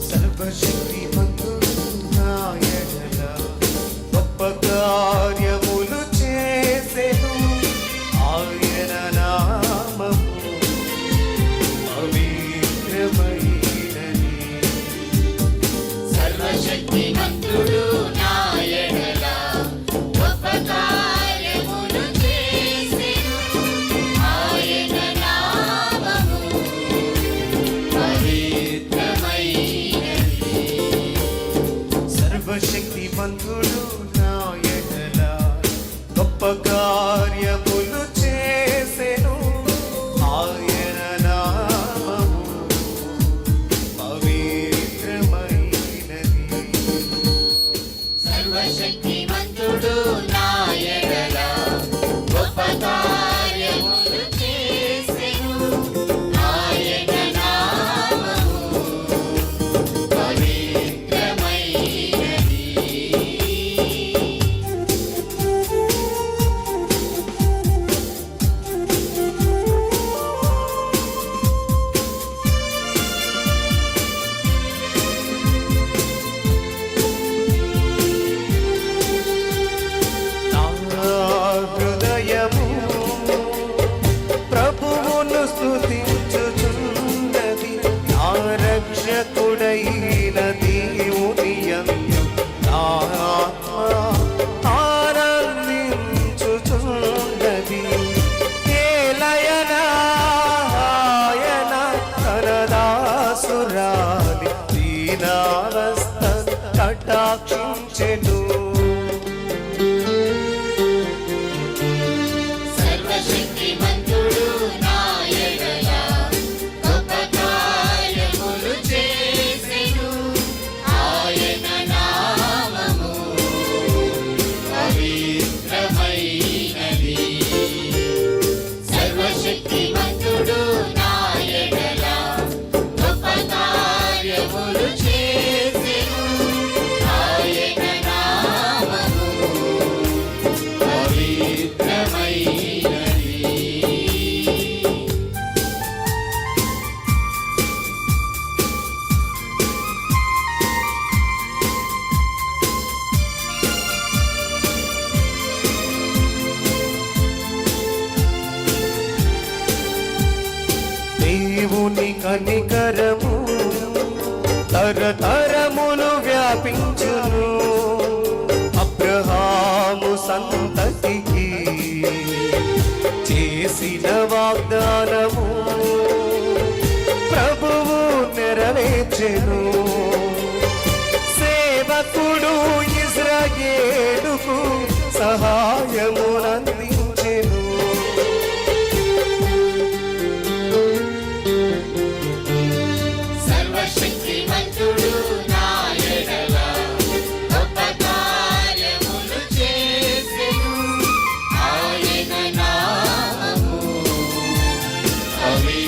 Celebration. one who knows. రక్షకుడైన దేవుని అందు నా ఆత్మ ఆనందించుచున్నది. కేలయనాయన తనదాసురాలి దీనావస్థ కటాక్షించెను. జీవుని కనికరము తరతరములు వ్యాపించును. అబ్రహాము సంతతికి చేసిన వాగ్దానము ప్రభువు నెరవేర్చెను. సేవకుడు ఇజ్రాయేలుకు సహా Me.